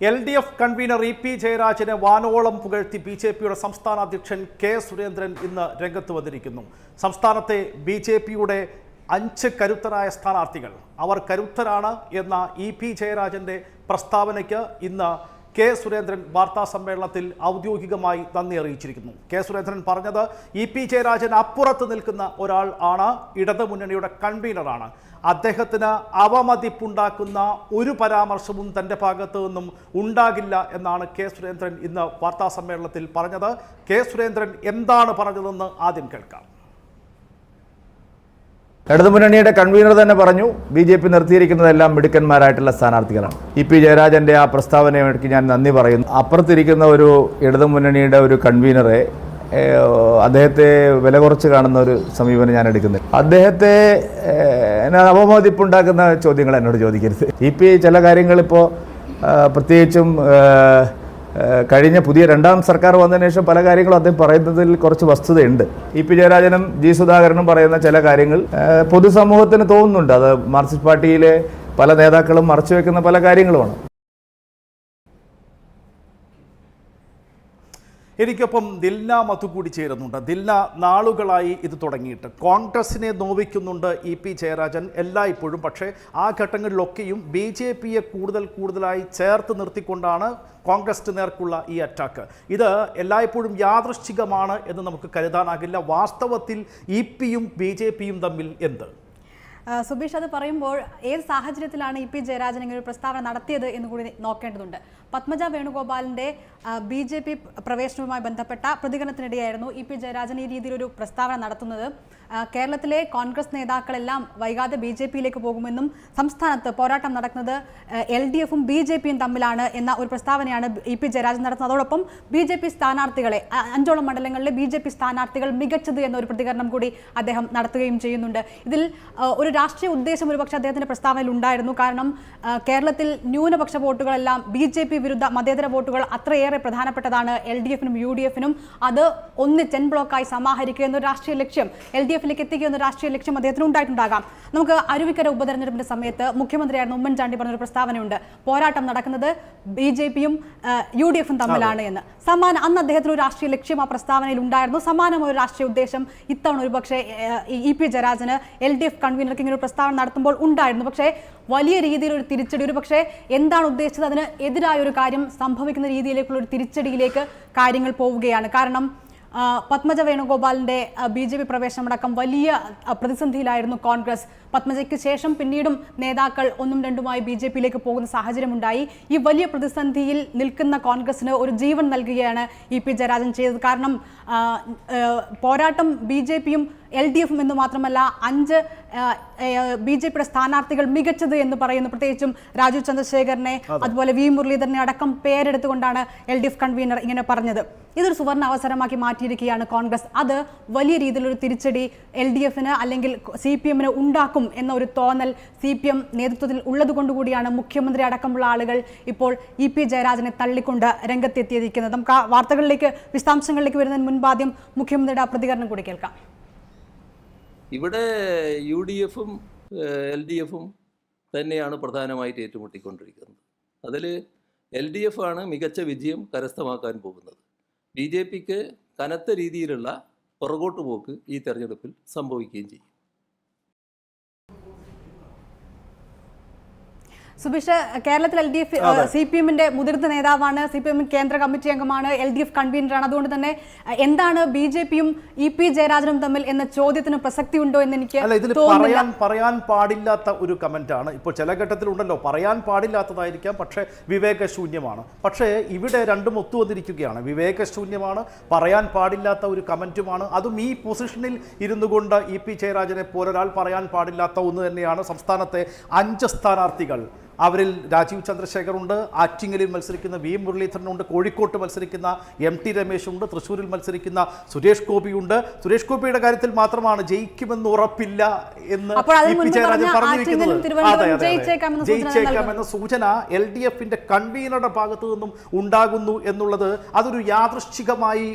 L D F convener E P ജയരാജനെ വാനോളം പുകഴ്ത്തി B J പിയുടെ സംസ്ഥാന അധ്യക്ഷൻ കെ സുരേന്ദ്രൻ ഇന്ന് രംഗത്ത് വന്നിരിക്കുന്നു. സംസ്ഥാനത്തെ ബി ജെ പിയുടെ അഞ്ച് കരുത്തരായ സ്ഥാനാർത്ഥികൾ. അവർ കരുത്തരാണ് എന്ന ഇ പി ജയരാജന്റെ പ്രസ്താവനയ്ക്ക് ഇന്ന് കെ സുരേന്ദ്രൻ വാർത്താ സമ്മേളനത്തിൽ ഔദ്യോഗികമായി നന്ദി അറിയിച്ചിരിക്കുന്നു. കെ സുരേന്ദ്രൻ പറഞ്ഞത് ഇ പി ജയരാജൻ അപ്പുറത്ത് നിൽക്കുന്ന ഒരാൾ ആണ് ഇടതുമുന്നണിയുടെ കൺവീനറാണ് അദ്ദേഹത്തിന് അവമതിപ്പുണ്ടാക്കുന്ന ഒരു പരാമർശവും തന്റെ ഭാഗത്തു നിന്നും ഉണ്ടാകില്ല എന്നാണ് കെ സുരേന്ദ്രൻ ഇന്ന് വാർത്താ സമ്മേളനത്തിൽ പറഞ്ഞത്. കെ സുരേന്ദ്രൻ എന്താണ് പറഞ്ഞതെന്ന് ആദ്യം കേൾക്കാം. ഇടതുമുന്നണിയുടെ കൺവീനർ തന്നെ പറഞ്ഞു ബി ജെ പി നിർത്തിയിരിക്കുന്നതെല്ലാം മിടുക്കന്മാരായിട്ടുള്ള സ്ഥാനാർത്ഥികളാണ്. ഇ പി ജയരാജന്റെ ആ പ്രസ്താവനയ്ക്ക് ഞാൻ നന്ദി പറയുന്നു. അപ്പുറത്തിരിക്കുന്ന ഒരു ഇടതുമുന്നണിയുടെ ഒരു കൺവീനറെ അദ്ദേഹത്തെ വില കുറച്ച് കാണുന്ന ഒരു സമീപനം ഞാൻ എടുക്കുന്നില്ല. അദ്ദേഹത്തെ അവമതിപ്പുണ്ടാക്കുന്ന ചോദ്യങ്ങൾ എന്നോട് ചോദിക്കരുത്. ഇ പി ചില കാര്യങ്ങളിപ്പോൾ പ്രത്യേകിച്ചും കഴിഞ്ഞ പുതിയ രണ്ടാം സർക്കാർ വന്നതിന് ശേഷം പല കാര്യങ്ങളും അദ്ദേഹം പറയുന്നതിൽ കുറച്ച് വസ്തുതയുണ്ട്. ഇ പി ജയരാജനും ജി സുധാകരനും പറയുന്ന ചില കാര്യങ്ങൾ പൊതുസമൂഹത്തിന് തോന്നുന്നുണ്ട്. അത് മാർക്സിസ്റ്റ് പാർട്ടിയിലെ പല നേതാക്കളും മറച്ചു വെക്കുന്ന പല കാര്യങ്ങളുമാണ്. എനിക്കൊപ്പം ദിൽന മധു കൂടി ചേരുന്നുണ്ട്. ദിൽന നാളുകളായി ഇത് തുടങ്ങിയിട്ട്. കോൺഗ്രസിനെ നോവിക്കുന്നുണ്ട് ഇ പി ജയരാജൻ എല്ലായ്പ്പോഴും. പക്ഷേ ആ ഘട്ടങ്ങളിലൊക്കെയും ബി ജെ പിയെ കൂടുതൽ കൂടുതലായി ചേർത്ത് നിർത്തിക്കൊണ്ടാണ് കോൺഗ്രസിന് നേർക്കുള്ള ഈ അറ്റാക്ക്. ഇത് എല്ലായ്പ്പോഴും യാദൃശ്ചികമാണ് എന്ന് നമുക്ക് കരുതാനാകില്ല. വാസ്തവത്തിൽ ഇ പിയും ബി ജെ പിയും തമ്മിൽ എന്ത്? സുബീഷ് അത് പറയുമ്പോൾ ഏത് സാഹചര്യത്തിലാണ് ഇ പി ജയരാജൻ ഇങ്ങനെ ഒരു പ്രസ്താവന നടത്തിയത് എന്ന് കൂടി നോക്കേണ്ടതുണ്ട്. പത്മജ വേണുഗോപാലിന്റെ ബി ജെ പി പ്രവേശനവുമായി ബന്ധപ്പെട്ട പ്രതികരണത്തിനിടെയായിരുന്നു ഇ പി ജയരാജൻ ഈ രീതിയിലൊരു പ്രസ്താവന നടത്തുന്നത്. കേരളത്തിലെ കോൺഗ്രസ് നേതാക്കളെല്ലാം വൈകാതെ ബി ജെ പിയിലേക്ക് പോകുമെന്നും സംസ്ഥാനത്ത് പോരാട്ടം നടക്കുന്നത് എൽ ഡി എഫും ബി ജെ പിയും തമ്മിലാണ് എന്ന ഒരു പ്രസ്താവനയാണ് ഇ പി ജയരാജൻ നടത്തുന്നത്. അതോടൊപ്പം ബി ജെ പി സ്ഥാനാർത്ഥികളെ അഞ്ചോളം മണ്ഡലങ്ങളിലെ ബി ജെ പി സ്ഥാനാർത്ഥികൾ മികച്ചത് എന്നൊരു പ്രതികരണം കൂടി അദ്ദേഹം നടത്തുകയും ചെയ്യുന്നുണ്ട്. ഇതിൽ ഒരു രാഷ്ട്രീയ ഉദ്ദേശം ഒരുപക്ഷെ അദ്ദേഹത്തിന്റെ പ്രസ്താവനയിൽ ഉണ്ടായിരുന്നു. കാരണം കേരളത്തിൽ ന്യൂനപക്ഷ വോട്ടുകളെല്ലാം ബി ജെ പി വിരുദ്ധ മതേതര വോട്ടുകൾ അത്രയേറെ പ്രധാനപ്പെട്ടതാണ് എൽ ഡി എഫിനും യു ഡി എഫിനും. അത് ഒന്ന് ചെൻ ബ്ലോക്കായി സമാഹരിക്കുക എന്നൊരു രാഷ്ട്രീയ ലക്ഷ്യം എൽ ഡി എഫിലേക്ക് എത്തിക്കുക എന്ന രാഷ്ട്രീയ ലക്ഷ്യം അദ്ദേഹത്തിന് ഉണ്ടായിട്ടുണ്ടാകാം. നമുക്ക് അരുവിക്കര ഉപതെരഞ്ഞെടുപ്പിന്റെ സമയത്ത് മുഖ്യമന്ത്രിയായിരുന്ന ഉമ്മൻചാണ്ടി പറഞ്ഞൊരു പ്രസ്താവനയുണ്ട്. പോരാട്ടം നടക്കുന്നത് ബി ജെ പിയും യു ഡി എഫും തമ്മിലാണ് എന്ന്. സമാന അന്ന് അദ്ദേഹത്തിന് ഒരു രാഷ്ട്രീയ ലക്ഷ്യം ആ പ്രസ്താവനയിൽ ഉണ്ടായിരുന്നു. സമാനമായ ഒരു രാഷ്ട്രീയ ഉദ്ദേശം ഇത്തവണ ഒരു പക്ഷേ ഇ പി ജയരാജന് എൽ ഡി എഫ് കൺവീനർക്ക് ഇങ്ങനെ ഒരു പ്രസ്താവന നടത്തുമ്പോൾ ഉണ്ടായിരുന്നു. പക്ഷേ വലിയ രീതിയിൽ ഒരു തിരിച്ചടി ഒരു പക്ഷേ എന്താണ് ഉദ്ദേശിച്ചത്? അതിന് എതിരായ ഒരു കാര്യം സംഭവിക്കുന്ന രീതിയിലേക്കുള്ള ഒരു തിരിച്ചടിയിലേക്ക് കാര്യങ്ങൾ പോവുകയാണ്. കാരണം പത്മജ വേണുഗോപാലിന്റെ ബി ജെ പി പ്രവേശനമടക്കം വലിയ പ്രതിസന്ധിയിലായിരുന്നു കോൺഗ്രസ്. പത്മജയ്ക്ക് ശേഷം പിന്നീടും നേതാക്കൾ ഒന്നും രണ്ടുമായി ബി ജെ പിയിലേക്ക് പോകുന്ന സാഹചര്യമുണ്ടായി. ഈ വലിയ പ്രതിസന്ധിയിൽ നിൽക്കുന്ന കോൺഗ്രസിന് ഒരു ജീവൻ നൽകുകയാണ് ഇ പി ജയരാജൻ ചെയ്തത്. കാരണം പോരാട്ടം ബി ജെ പിയും എൽ ഡി എഫും എന്ന് മാത്രമല്ല അഞ്ച് ബി ജെ പിയുടെ സ്ഥാനാർത്ഥികൾ മികച്ചത് എന്ന് പറയുന്നു. പ്രത്യേകിച്ചും രാജു ചന്ദ്രശേഖരനെ അതുപോലെ വി മുരളീധരനെ അടക്കം പേരെടുത്തുകൊണ്ടാണ് എൽ ഡി എഫ് കൺവീനർ ഇങ്ങനെ പറഞ്ഞത്. ഇതൊരു സുവർണ അവസരമാക്കി മാറ്റിയിരിക്കുകയാണ് കോൺഗ്രസ്. അത് വലിയ രീതിയിലൊരു തിരിച്ചടി എൽ ഡി എഫിന് അല്ലെങ്കിൽ സി പി എമ്മിന് ഉണ്ടാക്കും എന്ന ഒരു തോന്നൽ സി പി എം നേതൃത്വത്തിൽ ഉള്ളതുകൊണ്ടുകൂടിയാണ് മുഖ്യമന്ത്രി അടക്കമുള്ള ആളുകൾ ഇപ്പോൾ ഇ പി ജയരാജനെ തള്ളിക്കൊണ്ട് രംഗത്തെത്തിയിരിക്കുന്നത്. നമുക്ക് ആ വാർത്തകളിലേക്ക് വിശദാംശങ്ങളിലേക്ക് വരുന്നതിന് മുൻപാദ്യം മുഖ്യമന്ത്രിയുടെ ആ പ്രതികരണം കൂടി കേൾക്കാം. ഇവിടെ യു ഡി എഫും എൽ ഡി എഫും തന്നെയാണ് പ്രധാനമായിട്ട് ഏറ്റുമുട്ടിക്കൊണ്ടിരിക്കുന്നത്. അതിൽ എൽ ഡി എഫ് ആണ് മികച്ച വിജയം കരസ്ഥമാക്കാൻ പോകുന്നത്. ബി ജെ പിക്ക് കനത്ത രീതിയിലുള്ള പുറകോട്ട് പോക്ക് ഈ തെരഞ്ഞെടുപ്പിൽ സംഭവിക്കുകയും ചെയ്യും. സുബിഷ് കേരളത്തിൽ L D F C P എമ്മിന്റെ മുതിർന്ന നേതാവാണ്. സി പി എം കേന്ദ്ര കമ്മിറ്റി അംഗമാണ്. എൽ ഡി എഫ് കൺവീനറാണ് അതുകൊണ്ട് തന്നെ എന്താണ് ബി ജെ പിയും ഇ പി ജയരാജനും തമ്മിൽ എന്ന ചോദ്യത്തിന് പ്രസക്തി ഉണ്ടോ എന്ന് എനിക്ക് പറയാൻ പറയാൻ പാടില്ലാത്ത ഒരു കമന്റാണ് ഇപ്പോൾ ചില ഘട്ടത്തിലുണ്ടല്ലോ പറയാൻ പാടില്ലാത്തതായിരിക്കാം പക്ഷേ വിവേകശൂന്യമാണ് പക്ഷേ ഇവിടെ രണ്ടും ഒത്തുവന്നിരിക്കുകയാണ് വിവേകശൂന്യമാണ് പറയാൻ പാടില്ലാത്ത ഒരു കമന്റുമാണ് അതും ഈ പൊസിഷനിൽ ഇരുന്നു കൊണ്ട് ഇ പി ജയരാജനെ പോലൊരാൾ പറയാൻ പാടില്ലാത്ത ഒന്ന് തന്നെയാണ് സംസ്ഥാനത്തെ അഞ്ച് സ്ഥാനാർത്ഥികൾ. അവരിൽ രാജീവ് ചന്ദ്രശേഖർ ഉണ്ട് ആറ്റിങ്ങലിൽ മത്സരിക്കുന്ന വി മുരളീധരനുണ്ട് കോഴിക്കോട്ട് മത്സരിക്കുന്ന എം ടി രമേശുണ്ട് തൃശ്ശൂരിൽ മത്സരിക്കുന്ന സുരേഷ് ഗോപിയുണ്ട് സുരേഷ് ഗോപിയുടെ കാര്യത്തിൽ മാത്രമാണ് ജയിക്കുമെന്ന് ഉറപ്പില്ല എന്ന് പി ജയരാജൻ പറഞ്ഞിരിക്കുന്നത്. അതെ. ജയിച്ചേക്കാമെന്ന സൂചന എൽ ഡി എഫിന്റെ കൺവീനറുടെ ഭാഗത്തു നിന്നും ഉണ്ടാകുന്നു എന്നുള്ളത് അതൊരു യാദൃശ്ചികമായി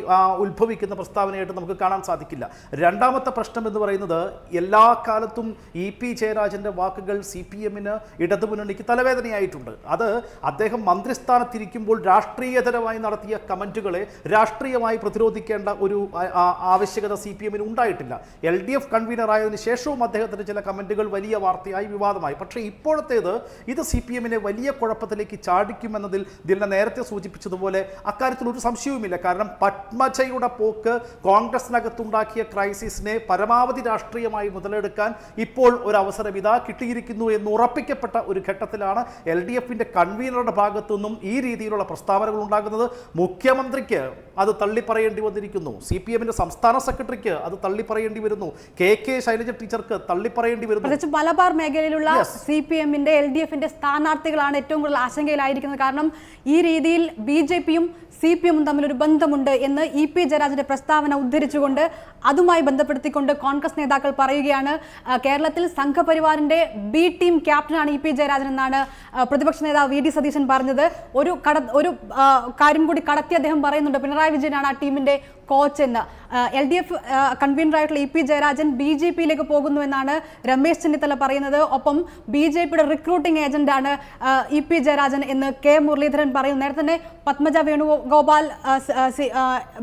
ഉത്ഭവിക്കുന്ന പ്രസ്താവനയായിട്ട് നമുക്ക് കാണാൻ സാധിക്കില്ല. രണ്ടാമത്തെ പ്രശ്നം എന്ന് പറയുന്നത് എല്ലാ കാലത്തും ഇ പി ജയരാജന്റെ വാക്കുകൾ സി പി എമ്മിന് ഇടതുമുന്നണിക്ക് തലവേദനയായിട്ടുണ്ട്. അത് അദ്ദേഹം മന്ത്രിസ്ഥാനത്തിരിക്കുമ്പോൾ രാഷ്ട്രീയതരമായി നടത്തിയ കമന്റുകളെ രാഷ്ട്രീയമായി പ്രതിരോധിക്കേണ്ട ഒരു ആവശ്യകത സി പി എമ്മിന് ഉണ്ടായിട്ടില്ല. എൽ ഡി എഫ് കൺവീനറായതിനു ശേഷവും അദ്ദേഹത്തിന്റെ ചില കമന്റുകൾ വലിയ വാർത്തയായി വിവാദമായി. പക്ഷേ ഇപ്പോഴത്തേത് ഇത് സി പി എമ്മിനെ വലിയ കുഴപ്പത്തിലേക്ക് ചാടിക്കുമെന്നതിൽ ദിൽന നേരത്തെ സൂചിപ്പിച്ചതുപോലെ അക്കാര്യത്തിൽ ഒരു സംശയവുമില്ല. കാരണം പത്മജയുടെ പോക്ക് കോൺഗ്രസിനകത്തുണ്ടാക്കിയ ക്രൈസിസിനെ പരമാവധി രാഷ്ട്രീയമായി മുതലെടുക്കാൻ ഇപ്പോൾ ഒരു അവസരം ഇതാ കിട്ടിയിരിക്കുന്നു എന്ന് ഉറപ്പിക്കപ്പെട്ട ഒരു ഘട്ടത്തിലാണ് എൽ ഡി എഫിന്റെ കൺവീനറുടെ ഭാഗത്തു നിന്നും ഈ രീതിയിലുള്ള പ്രസ്താവനകൾ ഉണ്ടാകുന്നത്. മുഖ്യമന്ത്രിക്ക് അത് തള്ളിപ്പറയേണ്ടി വന്നിരിക്കുന്നു. സി പി എമ്മിന്റെ സംസ്ഥാന സെക്രട്ടറിക്ക് അത് തള്ളിപ്പറയേണ്ടി വരുന്നു. കെ കെ ശൈലജ ടീച്ചർക്ക് തള്ളിപ്പറയേണ്ടി വരുന്നു. മലബാർ മേഖലയിലുള്ള. സി പി എമ്മിന്റെ എൽ ഡി എഫിന്റെ സ്ഥാനാർത്ഥികളാണ് ഏറ്റവും കൂടുതൽ ആശങ്കയിലായിരിക്കുന്നത്. കാരണം ഈ രീതിയിൽ ബി ജെ പിയും സി പി എമ്മും തമ്മിലൊരു ബന്ധമുണ്ട് എന്ന് ഇ പി ജയരാജന്റെ പ്രസ്താവന ഉദ്ധരിച്ചുകൊണ്ട് അതുമായി ബന്ധപ്പെടുത്തിക്കൊണ്ട് കോൺഗ്രസ് നേതാക്കൾ പറയുകയാണ് കേരളത്തിൽ സംഘപരിവാറിന്റെ ബി ടീം ക്യാപ്റ്റനാണ് ഇ പി ജയരാജൻ എന്നാണ് ആ, പ്രതിപക്ഷ നേതാവ് വി ഡി സതീശൻ പറഞ്ഞത്. ഒരു കട ഒരു കാര്യം കൂടി കടത്തി അദ്ദേഹം പറയുന്നുണ്ട്. പിണറായി വിജയനാണ് ആ ടീമിന്റെ കോച്ച് എന്ന്. L D F കൺവീനറായിട്ടുള്ള E P Jayarajan B J പിയിലേക്ക് പോകുന്നു എന്നാണ് രമേശ് ചെന്നിത്തല പറയുന്നത്. ഒപ്പം ബി ജെ പിയുടെ റിക്രൂട്ടിംഗ് ഏജന്റാണ് ഇ പി ജയരാജൻ എന്ന് കെ മുരളീധരൻ പറയുന്നു. നേരത്തെ തന്നെ പത്മജ വേണുഗോപാൽ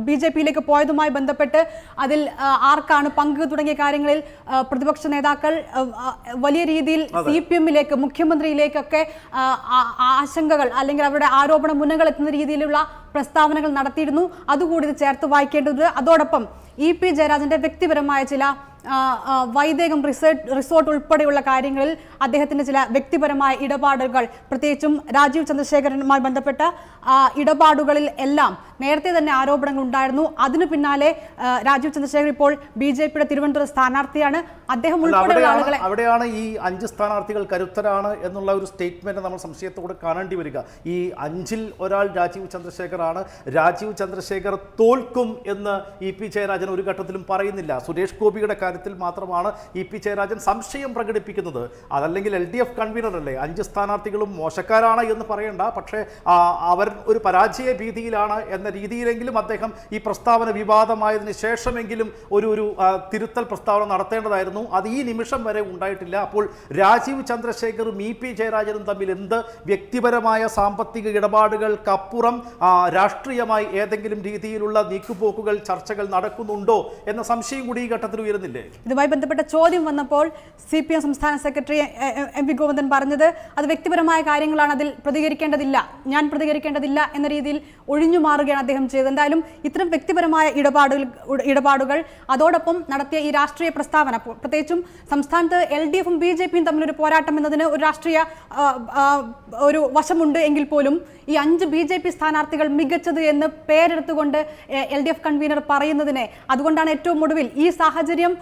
ബി ജെ പിയിലേക്ക് പോയതുമായി ബന്ധപ്പെട്ട് അതിൽ ആർക്കാണ് പങ്ക് തുടങ്ങിയ കാര്യങ്ങളിൽ പ്രതിപക്ഷ നേതാക്കൾ വലിയ രീതിയിൽ സി പി എമ്മിലേക്ക് മുഖ്യമന്ത്രിയിലേക്കൊക്കെ ആശങ്കകൾ അല്ലെങ്കിൽ അവരുടെ ആരോപണ മുന്നങ്ങൾ എത്തുന്ന രീതിയിലുള്ള പ്രസ്താവനകൾ നടത്തിയിരുന്നു. അതുകൂടി ഇത് ചേർത്ത് വായിക്കേണ്ടത് അതോടൊപ്പം ഇ പി ജയരാജന്റെ വ്യക്തിപരമായ ചില വൈദേകം റിസോർട്ട് റിസോർട്ട് ഉൾപ്പെടെയുള്ള കാര്യങ്ങളിൽ അദ്ദേഹത്തിന്റെ ചില വ്യക്തിപരമായ ഇടപാടുകൾ പ്രത്യേകിച്ചും രാജീവ് ചന്ദ്രശേഖരനുമായി ബന്ധപ്പെട്ട ഇടപാടുകളിൽ എല്ലാം നേരത്തെ തന്നെ ആരോപണങ്ങൾ ഉണ്ടായിരുന്നു. അതിനു പിന്നാലെ രാജീവ് ചന്ദ്രശേഖർ ഇപ്പോൾ ബി ജെ പിയുടെ തിരുവനന്തപുരം സ്ഥാനാർത്ഥിയാണ്. അദ്ദേഹം ഉൾപ്പെടെയുള്ള അവിടെയാണ് ആളുകളെ അവിടെയാണ് ഈ അഞ്ച് സ്ഥാനാർത്ഥികൾ കരുത്തരാണ് എന്നുള്ള ഒരു സ്റ്റേറ്റ്മെന്റ് നമ്മൾ സംശയത്തോടെ കാണേണ്ടി വരിക. ഈ അഞ്ചിൽ ഒരാൾ രാജീവ് ചന്ദ്രശേഖറാണ് രാജീവ് ചന്ദ്രശേഖർ തോൽക്കും എന്ന് ഇ പി ജയരാജൻ ഒരു ഘട്ടത്തിലും പറയുന്നില്ല. സുരേഷ് ഗോപിയുടെ കാര്യത്തിൽ മാത്രമാണ് ഇ പി ജയരാജൻ സംശയം പ്രകടിപ്പിക്കുന്നത്. അതല്ലെങ്കിൽ എൽ ഡി എഫ് കൺവീനർ അല്ലേ? അഞ്ച് സ്ഥാനാർത്ഥികളും മോശക്കാരാണ് എന്ന് പറയണ്ട. പക്ഷേ അവർ ഒരു പരാജയ ഭീതിയിലാണ് എന്ന രീതിയിലെങ്കിലും അദ്ദേഹം ഈ പ്രസ്താവന വിവാദമായതിനു ശേഷമെങ്കിലും ഒരു ഒരു തിരുത്തൽ പ്രസ്താവന നടത്തേണ്ടതായിരുന്നു. അത് ഈ നിമിഷം വരെ ഉണ്ടായിട്ടില്ല. അപ്പോൾ രാജീവ് ചന്ദ്രശേഖറും ഇ പി ജയരാജനും തമ്മിൽ എന്ത് വ്യക്തിപരമായ സാമ്പത്തിക ഇടപാടുകൾക്കപ്പുറം രാഷ്ട്രീയമായി ഏതെങ്കിലും രീതിയിലുള്ള നീക്കുപോക്കുകൾ ചർച്ചകൾ നടക്കുന്നുണ്ടോ എന്ന സംശയം കൂടി ഈ ഘട്ടത്തിൽ ഉയരുന്നില്ലേ? ഇതുമായി ബന്ധപ്പെട്ട ചോദ്യം വന്നപ്പോൾ സി പി എം സംസ്ഥാന സെക്രട്ടറി എ- വി ഗോവിന്ദൻ പറഞ്ഞത് അത് വ്യക്തിപരമായ കാര്യങ്ങളാണ് അതിൽ പ്രതികരിക്കേണ്ടതില്ല ഞാൻ പ്രതികരിക്കേണ്ടതില്ല എന്ന രീതിയിൽ ഒഴിഞ്ഞു മാറുകയാണ് അദ്ദേഹം ചെയ്തത്. എന്തായാലും ഇത്തരം വ്യക്തിപരമായ ഇടപാടുകൾ ഇടപാടുകൾ അതോടൊപ്പം നടത്തിയ ഈ രാഷ്ട്രീയ പ്രസ്താവന പ്ര- പ്രത്യേകിച്ചും സംസ്ഥാനത്ത് എൽ ഡി എഫും ബി ജെ പിയും തമ്മിലൊരു പോരാട്ടം എന്നതിന് ഒരു രാഷ്ട്രീയ ഒരു വശമുണ്ട് എങ്കിൽ പോലും ഈ അഞ്ച് ബി ജെ പി സ്ഥാനാർത്ഥികൾ മികച്ചത് എന്ന് പേരെടുത്തുകൊണ്ട് എൽ ഡി എഫ് കൺവീനർ പറയുന്നതിനെ അതുകൊണ്ടാണ് ഏറ്റവും ഒടുവിൽ ഈ സാഹചര്യം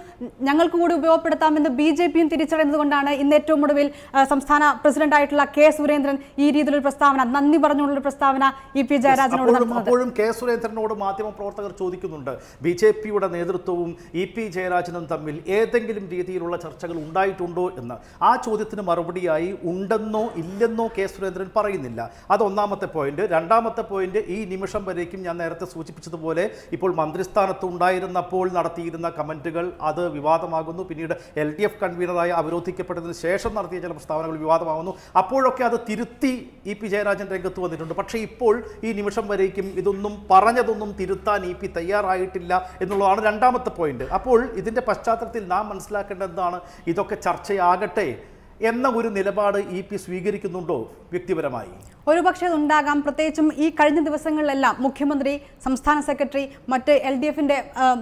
ഞങ്ങൾക്ക് കൂടി ഉപയോഗപ്പെടുത്താമെന്ന് ബി ജെ പിയും തിരിച്ചറിയുന്നത് കൊണ്ടാണ് ഇന്ന് ഏറ്റവും ഒടുവിൽ സംസ്ഥാന പ്രസിഡന്റായിട്ടുള്ള കെ സുരേന്ദ്രൻ ഈ രീതിയിലൊരു പ്രസ്താവന നന്ദി പറഞ്ഞുള്ള പ്രസ്താവന ഇ പി ജയരാജനോട് അപ്പോഴും കെ സുരേന്ദ്രനോട് മാധ്യമപ്രവർത്തകർ ചോദിക്കുന്നുണ്ട് ബി ജെ പിയുടെ നേതൃത്വവും ഇ പി ജയരാജനും തമ്മിൽ ഏതെങ്കിലും രീതിയിലുള്ള ചർച്ചകൾ ഉണ്ടായിട്ടുണ്ടോ എന്ന്. ആ ചോദ്യത്തിന് മറുപടിയായി ഉണ്ടെന്നോ ഇല്ലെന്നോ കെ സുരേന്ദ്രൻ പറയുന്നില്ല. അത് ഒന്നാമത്തെ പോയിന്റ്. രണ്ടാമത്തെ പോയിന്റ് ഈ നിമിഷം വരേക്കും ഞാൻ നേരത്തെ സൂചിപ്പിച്ചതുപോലെ ഇപ്പോൾ മന്ത്രിസ്ഥാനത്ത് ഉണ്ടായിരുന്നപ്പോൾ നടത്തിയിരുന്ന കമന്റുകൾ അത് വിവാദമാകുന്നു. പിന്നീട് എൽ ഡി എഫ് കൺവീനറായി അവരോധിക്കപ്പെട്ടതിന് ശേഷം നടത്തിയ ചില പ്രസ്താവനകൾ വിവാദമാകുന്നു. അപ്പോഴൊക്കെ അത് തിരുത്തി ഇ പി ജയരാജൻ രംഗത്ത് വന്നിട്ടുണ്ട്. പക്ഷേ ഇപ്പോൾ ഈ നിമിഷം വരേക്കും ഇതൊന്നും പറഞ്ഞതൊന്നും തിരുത്താൻ ഇ പി തയ്യാറായിട്ടില്ല എന്നുള്ളതാണ് രണ്ടാമത്തെ പോയിന്റ്. അപ്പോൾ ഇതിന്റെ പശ്ചാത്തലത്തിൽ നാം മനസ്സിലാക്കേണ്ടത് എന്താണ് ഇതൊക്കെ ചർച്ചയാകട്ടെ. എന്ന ഒരു നിലപാട് ഇ പി സ്വീകരിക്കുന്നുണ്ടോ വ്യക്തിപരമായി? ഒരുപക്ഷെ ഉണ്ടാകാം പ്രത്യേകിച്ചും ഈ കഴിഞ്ഞ ദിവസങ്ങളിലെല്ലാം മുഖ്യമന്ത്രി സംസ്ഥാന സെക്രട്ടറി മറ്റ് എൽ ഡി എഫിന്റെ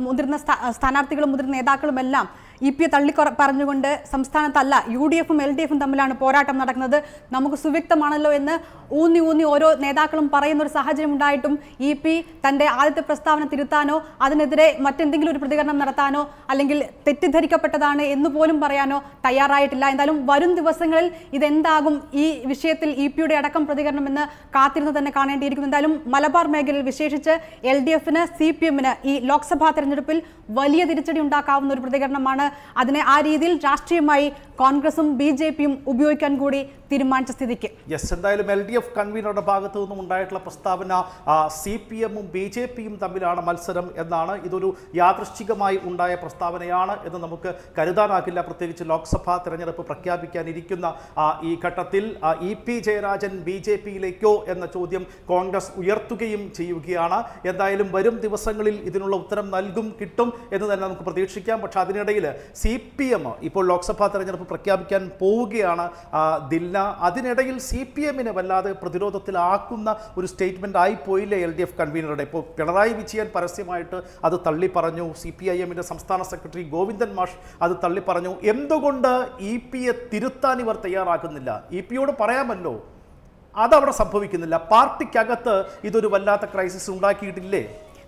മുതിർന്ന സ്ഥാനാർത്ഥികളും മുതിർന്ന നേതാക്കളും എല്ലാം ഇ പി തള്ളി പറഞ്ഞുകൊണ്ട് സംസ്ഥാനത്തല്ല യു ഡി എഫും എൽ ഡി എഫും തമ്മിലാണ് പോരാട്ടം നടക്കുന്നത്. നമുക്ക് സുവ്യക്തമാണല്ലോ എന്ന് ഊന്നി ഊന്നി ഓരോ നേതാക്കളും പറയുന്ന ഒരു സാഹചര്യം ഉണ്ടായിട്ടും ഇ പി തന്റെ ആദ്യത്തെ പ്രസ്താവന തിരുത്താനോ അതിനെതിരെ മറ്റെന്തെങ്കിലും ഒരു പ്രതികരണം നടത്താനോ അല്ലെങ്കിൽ തെറ്റിദ്ധരിക്കപ്പെട്ടതാണ് എന്ന് പോലും പറയാനോ തയ്യാറായിട്ടില്ല. എന്തായാലും വരും ദിവസങ്ങളിൽ ഇതെന്താകും ഈ വിഷയത്തിൽ ഇ പിയുടെ അടക്കം പ്രതികരണം എന്ന് കാത്തിരുന്ന് തന്നെ കാണേണ്ടിയിരിക്കുന്നു. എന്തായാലും മലബാർ മേഖലയിൽ വിശേഷിച്ച് എൽ ഡി എഫിന് സി പി എമ്മിന് ഈ ലോക്സഭാ തെരഞ്ഞെടുപ്പിൽ വലിയ തിരിച്ചടി ഉണ്ടാക്കാവുന്ന ഒരു പ്രതികരണമാണ് അതിനെ ആ രീതിയിൽ രാഷ്ട്രീയമായി കോൺഗ്രസും ബി ഉപയോഗിക്കാൻ കൂടി തീരുമാനിച്ച സ്ഥിതിക്ക്. യെസ് എന്തായാലും എൽ ഡി എഫ് കൺവീനറുടെ ഭാഗത്തു നിന്നും ഉണ്ടായിട്ടുള്ള പ്രസ്താവന സി പി എമ്മും ബി ജെ പിയും തമ്മിലാണ് മത്സരം എന്നാണ് ഇതൊരു യാദൃശ്ചികമായി ഉണ്ടായ പ്രസ്താവനയാണ് എന്ന് നമുക്ക് കരുതാനാകില്ല. പ്രത്യേകിച്ച് ലോക്സഭാ തെരഞ്ഞെടുപ്പ് പ്രഖ്യാപിക്കാനിരിക്കുന്ന ഈ ഘട്ടത്തിൽ E P Jayarajan B J പിയിലേക്കോ എന്ന ചോദ്യം കോൺഗ്രസ് ഉയർത്തുകയും ചെയ്യുകയാണ്. എന്തായാലും വരും ദിവസങ്ങളിൽ ഇതിനുള്ള ഉത്തരം നൽകും കിട്ടും എന്ന് തന്നെ നമുക്ക് പ്രതീക്ഷിക്കാം. പക്ഷെ അതിനിടയിൽ സി ഇപ്പോൾ ലോക്സഭാ തെരഞ്ഞെടുപ്പ് പ്രഖ്യാപിക്കാൻ പോവുകയാണ് ദില്ല അതിനിടയിൽ സി പി എമ്മിനെ വല്ലാതെ പ്രതിരോധത്തിലാക്കുന്ന ഒരു സ്റ്റേറ്റ്മെന്റ് ആയിപ്പോയില്ലേ എൽ ഡി എഫ് കൺവീനറുടെ? ഇപ്പോൾ പിണറായി വിജയൻ പരസ്യമായിട്ട് അത് തള്ളി പറഞ്ഞു സി പി ഐ എമ്മിന്റെ സംസ്ഥാന സെക്രട്ടറി ഗോവിന്ദൻ മാഷ് അത് തള്ളി പറഞ്ഞു എന്തുകൊണ്ട് ഇ പിയെ തിരുത്താൻ ഇവർ തയ്യാറാക്കുന്നില്ല? ഇ പിയോട് പറയാമല്ലോ. അതവിടെ സംഭവിക്കുന്നില്ല. പാർട്ടിക്കകത്ത് ഇതൊരു വല്ലാത്ത ക്രൈസിസ് ഉണ്ടാക്കിയിട്ടില്ലേ?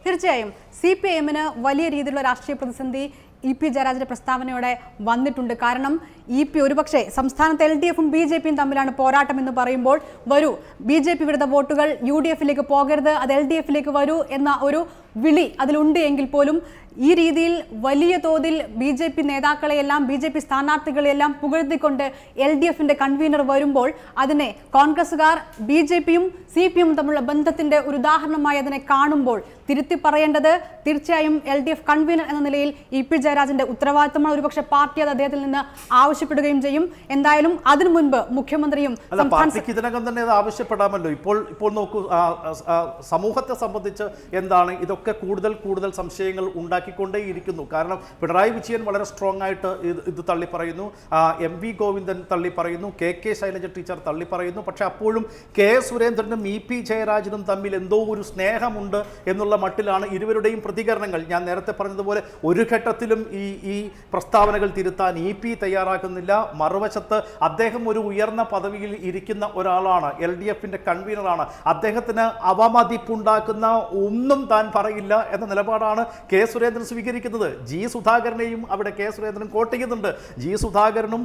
തീർച്ചയായും. സി പി ഐ എമ്മിന് വലിയ രീതിയിലുള്ള രാഷ്ട്രീയ പ്രതിസന്ധി ഇ പി ജയരാജന്റെ പ്രസ്താവനയോടെ വന്നിട്ടുണ്ട്. കാരണം ഇ പി ഒരുപക്ഷെ സംസ്ഥാനത്ത് എൽ ഡി എഫും ബി ജെ പിയും തമ്മിലാണ് പോരാട്ടം എന്ന് പറയുമ്പോൾ വരൂ ബി ജെ പി വിരുദ്ധ വോട്ടുകൾ യു ഡി എഫിലേക്ക് പോകരുത് അത് എൽ ഡി എഫിലേക്ക് വരൂ എന്ന ഒരു വിളി അതിലുണ്ട് എങ്കിൽ പോലും ഈ രീതിയിൽ വലിയ തോതിൽ ബി ജെ പി നേതാക്കളെയെല്ലാം ബി ജെ പി സ്ഥാനാർത്ഥികളെയെല്ലാം പുകഴ്ത്തിക്കൊണ്ട് എൽ ഡി എഫിന്റെ കൺവീനർ വരുമ്പോൾ അതിനെ കോൺഗ്രസുകാർ ബി ജെ പിയും സി പി എമ്മും തമ്മിലുള്ള ബന്ധത്തിന്റെ ഒരു ഉദാഹരണമായി അതിനെ കാണുമ്പോൾ തിരുത്തി പറയേണ്ടത് തീർച്ചയായും എൽ ഡി എഫ് കൺവീനർ എന്ന നിലയിൽ ഇ പി ജയരാജന്റെ ഉത്തരവാദിത്തമാണ്. ഒരുപക്ഷെ പാർട്ടി അത് അദ്ദേഹത്തിൽ നിന്ന് ആവശ്യപ്പെടുകയും ചെയ്യും. എന്തായാലും അതിനു മുൻപ് മുഖ്യമന്ത്രിയും ഇതിനകം തന്നെ അത് ആവശ്യപ്പെടാമല്ലോ. ഇപ്പോൾ ഇപ്പോൾ നോക്കൂ സമൂഹത്തെ സംബന്ധിച്ച് എന്താണ്? ഇതൊക്കെ കൂടുതൽ കൂടുതൽ സംശയങ്ങൾ ഉണ്ടാക്കിക്കൊണ്ടേയിരിക്കുന്നു. കാരണം പിണറായി വിജയൻ വളരെ സ്ട്രോങ് ആയിട്ട് ഇത് തള്ളി പറയുന്നു. എം വി ഗോവിന്ദൻ തള്ളി പറയുന്നു. കെ കെ ശൈലജ ടീച്ചർ തള്ളി പറയുന്നു. പക്ഷെ അപ്പോഴും കെ സുരേന്ദ്രനും ഇ പി ജയരാജനും തമ്മിൽ എന്തോ ഒരു സ്നേഹമുണ്ട് എന്നുള്ള മട്ടിലാണ് ഇരുവരുടെയും പ്രതികരണങ്ങൾ. ഞാൻ നേരത്തെ പറഞ്ഞതുപോലെ ഒരു ഘട്ടത്തിലും ഈ ഈ പ്രസ്താവനകൾ തിരുത്താൻ ഇ പി തയ്യാറാക്കുന്നില്ല. മറുവശത്ത് അദ്ദേഹം ഒരു ഉയർന്ന പദവിയിൽ ഇരിക്കുന്ന ഒരാളാണ്. എൽ ഡി എഫിന്റെ കൺവീനറാണ്. അദ്ദേഹത്തിന് അവമതിപ്പുണ്ടാക്കുന്ന ഒന്നും താൻ പറയില്ല എന്ന നിലപാടാണ് കെ സുരേന്ദ്രൻ സ്വീകരിക്കുന്നത്. ജി സുധാകരനെയും അവിടെ കെ സുരേന്ദ്രൻ കോട്ടയ്ക്കുന്നുണ്ട് ജി സുധാകരനും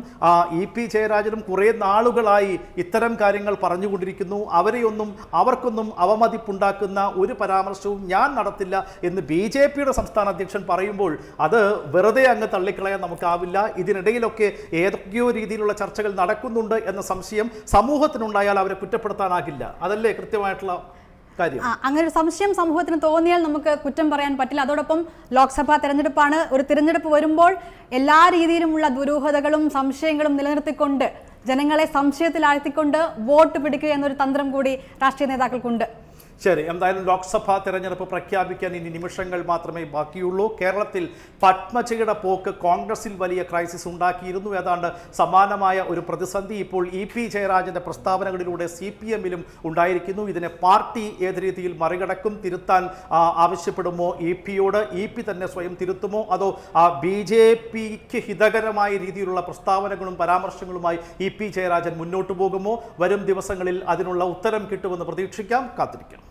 ഇ പി ജയരാജനും കുറേ നാളുകളായി ഇത്തരം കാര്യങ്ങൾ പറഞ്ഞുകൊണ്ടിരിക്കുന്നു. അവരെയൊന്നും അവർക്കൊന്നും അവമതിപ്പുണ്ടാക്കുന്ന ഒരു പരാമർശവും ഞാൻ നടത്തില്ല എന്ന് ബി ജെ പിയുടെ സംസ്ഥാന അധ്യക്ഷൻ പറയുമ്പോൾ അത് വെറുതെ അങ്ങ് തള്ളിക്കളയാൻ നമുക്കാവില്ല. ഇതിനിടയിലൊക്കെ ഏതൊക്കെയോ രീതിയിലുള്ള ചർച്ചകൾ നടക്കുന്നുണ്ട് എന്ന സംശയം സമൂഹത്തിനുണ്ടായാൽ അവരെ കുറ്റപ്പെടുത്താനാകില്ല. അതല്ലേ കൃത്യമായിട്ടുള്ള അങ്ങനെ ഒരു സംശയം സമൂഹത്തിന് തോന്നിയാൽ നമുക്ക് കുറ്റം പറയാൻ പറ്റില്ല. അതോടൊപ്പം ലോക്സഭാ തെരഞ്ഞെടുപ്പാണ്. ഒരു തിരഞ്ഞെടുപ്പ് വരുമ്പോൾ എല്ലാ രീതിയിലുമുള്ള ദുരൂഹതകളും സംശയങ്ങളും നിലനിർത്തിക്കൊണ്ട് ജനങ്ങളെ സംശയത്തിലാഴ്ത്തിക്കൊണ്ട് വോട്ട് പിടിക്കുക എന്നൊരു തന്ത്രം കൂടി രാഷ്ട്രീയ നേതാക്കൾക്കുണ്ട്. ശരി എന്തായാലും ലോക്സഭാ തെരഞ്ഞെടുപ്പ് പ്രഖ്യാപിക്കാൻ ഇനി നിമിഷങ്ങൾ മാത്രമേ ബാക്കിയുള്ളൂ. കേരളത്തിൽ പത്മജയുടെ പോക്ക് കോൺഗ്രസിൽ വലിയ ക്രൈസിസ് ഉണ്ടാക്കിയിരുന്നു. ഏതാണ്ട് സമാനമായ ഒരു പ്രതിസന്ധി ഇപ്പോൾ ഇ പി ജയരാജന്റെ പ്രസ്താവനകളിലൂടെ സി പി എമ്മിലും ഉണ്ടായിരിക്കുന്നു. ഇതിനെ പാർട്ടി ഏത് രീതിയിൽ മറികടക്കും തിരുത്താൻ ആവശ്യപ്പെടുമോ ഇ പിയോട്? ഇ പി തന്നെ സ്വയം തിരുത്തുമോ? അതോ ബി ജെ പിക്ക് ഹിതകരമായ രീതിയിലുള്ള പ്രസ്താവനകളും പരാമർശങ്ങളുമായി ഇ പി ജയരാജൻ മുന്നോട്ട് പോകുമോ? വരും ദിവസങ്ങളിൽ അതിനുള്ള ഉത്തരം കിട്ടുമെന്ന് പ്രതീക്ഷിക്കാം. കാത്തിരിക്കാം.